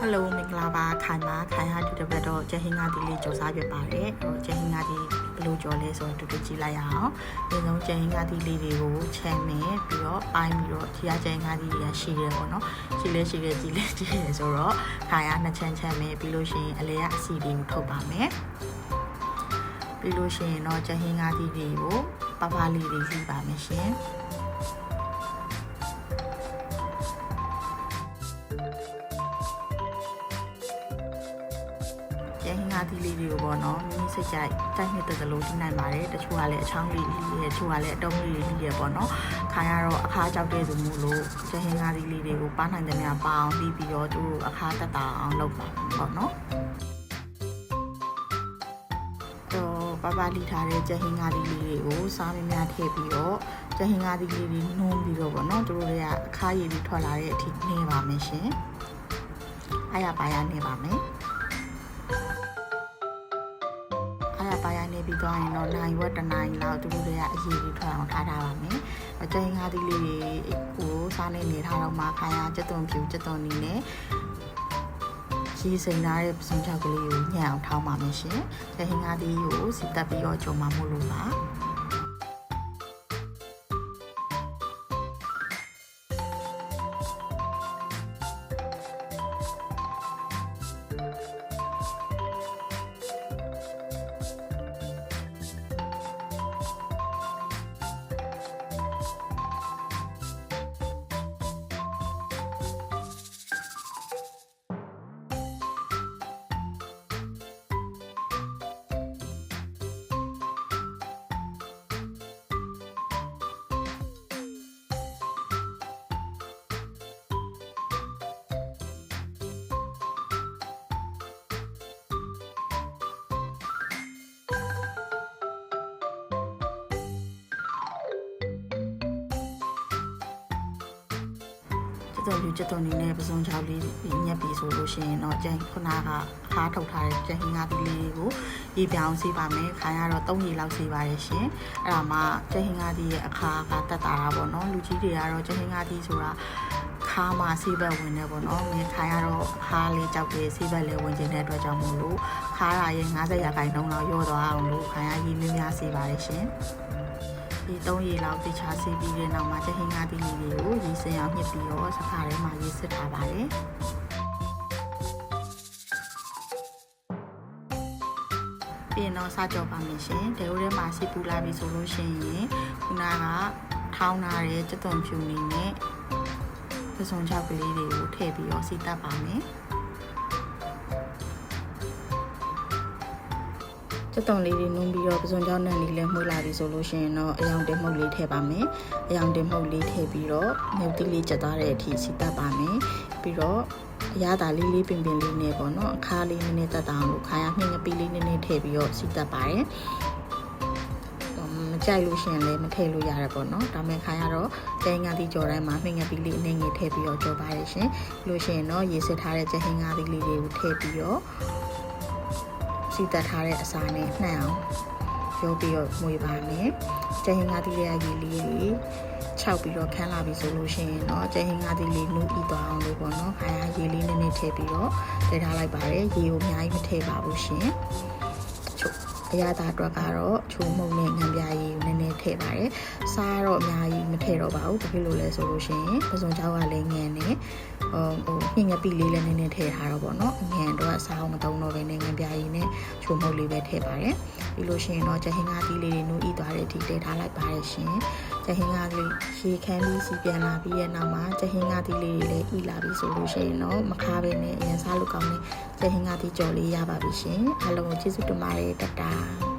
ဟယ်လိုမင်္ဂလာပါခိုင်ပါခိုင်ဟာဒီတစ်ပတ်တော့ကျဟင်းကားဒီလေးကြော်စားပြပါတယ်ဟိုကျဟင်းကားဒီဘယ်လိုကြော်လဲဆိုတော့တူတူကြည့်လိုက်ရအောင်ဒီဆုံးကျဟင်းကားဒီလေးတွေကိုချမ်းမယ်ပြီးတော့ပိုင်းပြီးတော့ဒီကကျဟင်းကားဒီတွေကရှိတယ်ပေါ့နော်ရှိလဲရှိတယ်ကြည့်လဲကြည့်တယ်ဆိုတော့ခိုင်ကနှစ်ချမ်းချမ်းမယ်ပြီးလို့ရှိရင်အလဲကအစီတွေကိုထုတ်ပါမယ်ပြီးလို့ရှိရင်တော့ကျဟင်းကားဒီတွေကိုပပလေးတွေယူပါမယ်ရှင် ကျဟင်းကားသီးလေးတွေကိုပေါ့နော်မိမိစိတ်ကြိုက်တိုက်နှစ်သက်သလိုထိနိုင်ပါတယ်တချို့ကလည်းအချောင်းလေးလေးရဲ့တချို့ကလည်းအတုံးလေးလေးရဲ့ပေါ့နော်ခိုင်ကတော့အခါကြောက်တဲ့သူမို့လို့ကျဟင်းကားသီးလေးတွေကိုပါနိုင်တဲ့များပအောင်ပြီးပြီးတော့သူတို့အခါတက်တာအောင်လုပ်ပါပေါ့နော်တော့ပပလီထားတဲ့ကျဟင်းကားသီးလေးတွေကိုစားမများထည့်ပြီးတော့ကျဟင်းကားသီးလေးတွေနှုံးပြီးတော့ပေါ့နော်သူတို့တွေကအခါရည်ပြီးထွက်လာတဲ့အထိနေပါမယ်ရှင်အားရပါရနေပါမယ် ပါရနေပြီးသွားရင်တော့နိုင်ဝက်တနိုင်လောက်သူတို့တွေကအရေးကြီးထွက်အောင်ထားထားပါမယ်။အကျဉ်းငါးသီးလေးတွေကိုစားနေနေထားတော့မှခိုင်ရစက်သွန်ဖြူစက်သွန်နီနဲ့ရီစိန်ထားတဲ့ပစုံချောက်ကလေးကိုညှက်အောင်ထောင်းပါမယ်ရှင်။ကျင်းငါးသီးကိုစီတက်ပြီးတော့ဂျုံမှမို့လို့ပါ။ တော်လူကျတော်နေနဲ့ပစုံချောက်လေးညက်ပြီဆိုလို့ရှိရင်တော့ကျန်ခုနကခါထုတ်ထားတဲ့ကျန်ဟင်းကားဒီလေးကိုရေပြောင်းစီးပါမယ်ခိုင်ကတော့3ရေလောက်စီးပါတယ်ရှင်အဲ့ဒါမှကျန်ဟင်းကားဒီရဲ့အခါကတက်တာတာပေါ့နော်လူကြီးတွေကတော့ကျန်ဟင်းကားဒီဆိုတာခါမှာစီးဘက်ဝင်နေပေါ့နော်မြင်ခိုင်ကတော့ခါလေးကြောက်တယ်စီးဘက်လေးဝင်ခြင်းတဲ့အတွက်ကြောင့်မို့လို့ခါရရဲ့90ရာခိုင်နှုန်းလောက်ရော့သွားအောင်လို့ခိုင်ကရေးလင်းများစီးပါတယ်ရှင် ဒီ3ရေလောက်တိချာဆေးပြီးတဲ့နောက်မှာချက်ဟင်းကားတီလေးတွေကိုရေစင်အောင်ညှစ်ပြီးတော့စခါထဲမှာရေစစ်ထားပါတယ်ပြီးရင်တော့စကြောပါမယ်ရှင်ဒေဝထဲမှာစီပူလာပြီဆိုလို့ရှိရင်ခုနကထောင်းထားတဲ့ကြက်သွန်ဖြူနေနဲ့ပစုံချောက်ကလေးတွေကိုထည့်ပြီးတော့စီတက်ပါမယ် ကျက်သွန်လေးတွေနုံပြီးတော့ပစုံကြောင်းနဲ့လေးလည်းမှုလာပြီဆိုလို့ရှိရင်တော့အယောင်တင်မှုတ်လေးထည့်ပါမယ်။အယောင်တင်မှုတ်လေးထည့်ပြီးတော့မြုပ်တိလေးချက်သွားတဲ့အထိစီတက်ပါမယ်။ပြီးတော့အရသာလေးလေးပင်ပင်လေးနဲ့ပေါ့နော်အခါလေးနည်းနည်းတက်တာအောင်လို့ခါရမြင့်ငပီလေးနည်းနည်းထည့်ပြီးတော့စီတက်ပါတယ်။မကြိုက်လို့ရှိရင်လည်းမထည့်လို့ရတယ်ပေါ့နော်ဒါပေမဲ့ခါရတော့ကျင်းငါးသီးကြော်တိုင်းမှာမြင့်ငပီလေးအနည်းငယ်ထည့်ပြီးတော့ကြော်ပါတယ်ရှင်လို့ရှိရင်တော့ရေစစ်ထားတဲ့ကျင်းငါးသီးလေးတွေကိုထည့်ပြီးတော့ စီတက်ထားတဲ့အစာနဲ့နှံ့အောင်ရုပ်ပြီးတော့မွေပါမယ်။ကျဟင်းငါးသီးရဲ့ရေလေးတွေခြောက်ပြီးတော့ခန်းလာပြီဆိုလို့ရှိရင်တော့ကျဟင်းငါးသီးလေးနူးပြီးသွားအောင်လို့ပေါ့နော်။ခါရရေလေးနည်းနည်းထည့်ပြီးတော့ထည့်ထားလိုက်ပါတယ်။ရေကိုအများကြီးမထည့်ပါဘူးရှင်။ချုပ် အရသာအတွက်ကတော့ချိုးမုံနဲ့ငံပြားရည်ကိုနည်းနည်းထည့်ပါတယ်။စားတော့အများကြီးမထည့်တော့ပါဘူး။ဘာဖြစ်လို့လဲဆိုလို့ရှိရင်ပစုံချောက်ကလည်းငန်နေဟိုဟိုညငပိလေးလည်းနည်းနည်းထည့်ထားတော့ပေါ့နော်။ငန်တော့အစားအောင်မတုံးတော့ဘဲနဲ့ငံပြားရည်နဲ့ချိုးမုံလေးပဲထည့်ပါတယ်။ပြီးလို့ရှိရင်တော့ကျဟင်းကားသီးလေးတွေနူးဤသွားတဲ့အထိတည်ထားလိုက်ပါတယ်ရှင်။ ကျဟင်းကားလေးရေခမ်းပြီးစီပြန်လာပြီးရဲ့နောက်မှာကျဟင်းကားသီးလေးတွေလည်းဤလာပြီဆိုလို့ရှိရင်တော့မခါဘဲနဲ့အရင်စားလို့ကောင်းတဲ့ကျဟင်းကားသီးကြော်လေးရပါပြီရှင်။အားလုံးကိုကျေးဇူးတင်ပါတယ်တတား